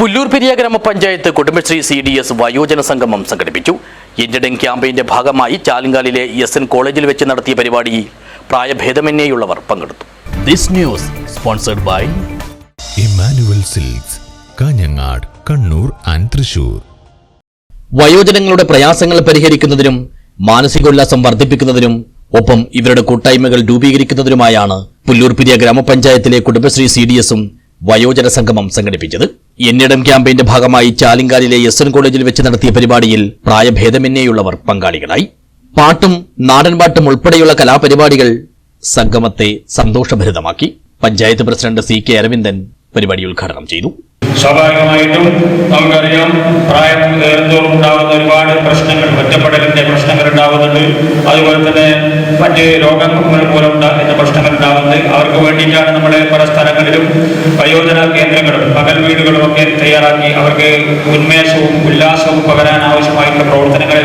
പുല്ലൂർ പെരിയ ഗ്രാമപഞ്ചായത്ത് Kudumbashree C D S വയോജന സംഗമം സംഘടിപ്പിച്ചു. എഞ്ചിനീയറിംഗ് ക്യാമ്പയിന്റെ ഭാഗമായി ചാലിങ്കാലിലെ എസ് എൻ കോളേജിൽ വെച്ച് നടത്തിയ പരിപാടിയിൽ പ്രായഭേദമന്യേയുള്ളവർ പങ്കെടുത്തു. This news sponsored by Emmanuel silks Kanhangad Kannur and Thrissur വയോജനങ്ങളുടെ പ്രയാസങ്ങൾ പരിഹരിക്കുന്നതിനും മാനസികോല്ലാസം വർദ്ധിപ്പിക്കുന്നതിനും ഒപ്പം ഇവരുടെ കൂട്ടായ്മകൾ രൂപീകരിക്കുന്നതിനുമായാണ് പുല്ലൂർ പെരിയ ഗ്രാമപഞ്ചായത്തിലെ കുടുംബശ്രീ സി ഡി എസും വയോജന സംഗമം സംഘടിപ്പിച്ചത്. എന്നിടം ക്യാമ്പയിന്റെ ഭാഗമായി ചാലിങ്കാലിലെ എസ് എൻ കോളേജിൽ വെച്ച് നടത്തിയ പരിപാടിയിൽ പ്രായഭേദമന്യേയുള്ളവർ പങ്കാളികളായി. പാട്ടും നാടൻപാട്ടും ഉൾപ്പെടെയുള്ള കലാപരിപാടികൾ സംഗമത്തെ സന്തോഷഭരിതമാക്കി. Panchayat president C K Aravindan പരിപാടി ഉദ്ഘാടനം ചെയ്തു. സ്വാഭാവികമായിട്ടും നമുക്കറിയാം പ്രായം ഏറുന്തോറും ഉണ്ടാകുന്ന ഒരുപാട് പ്രശ്നങ്ങൾ ഒറ്റപ്പെടലിന്റെ പ്രശ്നങ്ങൾ ഉണ്ടാകുന്നുണ്ട്. അതുപോലെ തന്നെ മറ്റ് രോഗങ്ങൾ മൂലം ഉണ്ടാകുന്ന പ്രശ്നങ്ങൾ സ്ഥലങ്ങളിലും വയോജന കേന്ദ്രങ്ങളും പകൽ വീടുകളും ഒക്കെ തയ്യാറാക്കി അവർക്ക് ഉന്മേഷവും ഉല്ലാസവും പകരാൻ ആവശ്യമായിട്ടുള്ള പ്രവർത്തനങ്ങൾ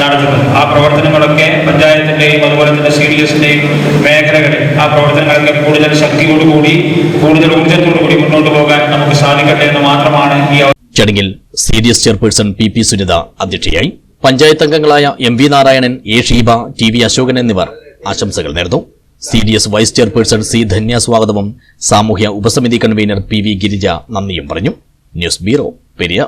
നടത്തുന്നത് ആ പ്രവർത്തനങ്ങളൊക്കെ പഞ്ചായത്തിന്റെയും അതുപോലെ തന്നെ സി ഡി എസിന്റെയും മേഖലകളിൽ ആ പ്രവർത്തനങ്ങളൊക്കെ കൂടുതൽ ശക്തിയോടുകൂടി കൂടുതൽ ഊർജത്തോടുകൂടി മുന്നോട്ട് പോകാൻ നമുക്ക് സാധിക്കട്ടെ എന്ന് മാത്രമാണ് ഈ ചടങ്ങിൽ C D S chairperson P P Sunitha അധ്യക്ഷയായി. പഞ്ചായത്ത് അംഗങ്ങളായ M V Narayanan A Sheeba T V Ashokan എന്നിവർ ആശംസകൾ നേർന്നു. C D S vice chairperson C Dhanya സ്വാഗതവും സാമൂഹ്യ ഉപസമിതി കൺവീനർ പി വി ഗിരിജ നന്ദിയും പറഞ്ഞു. News bureau Periya.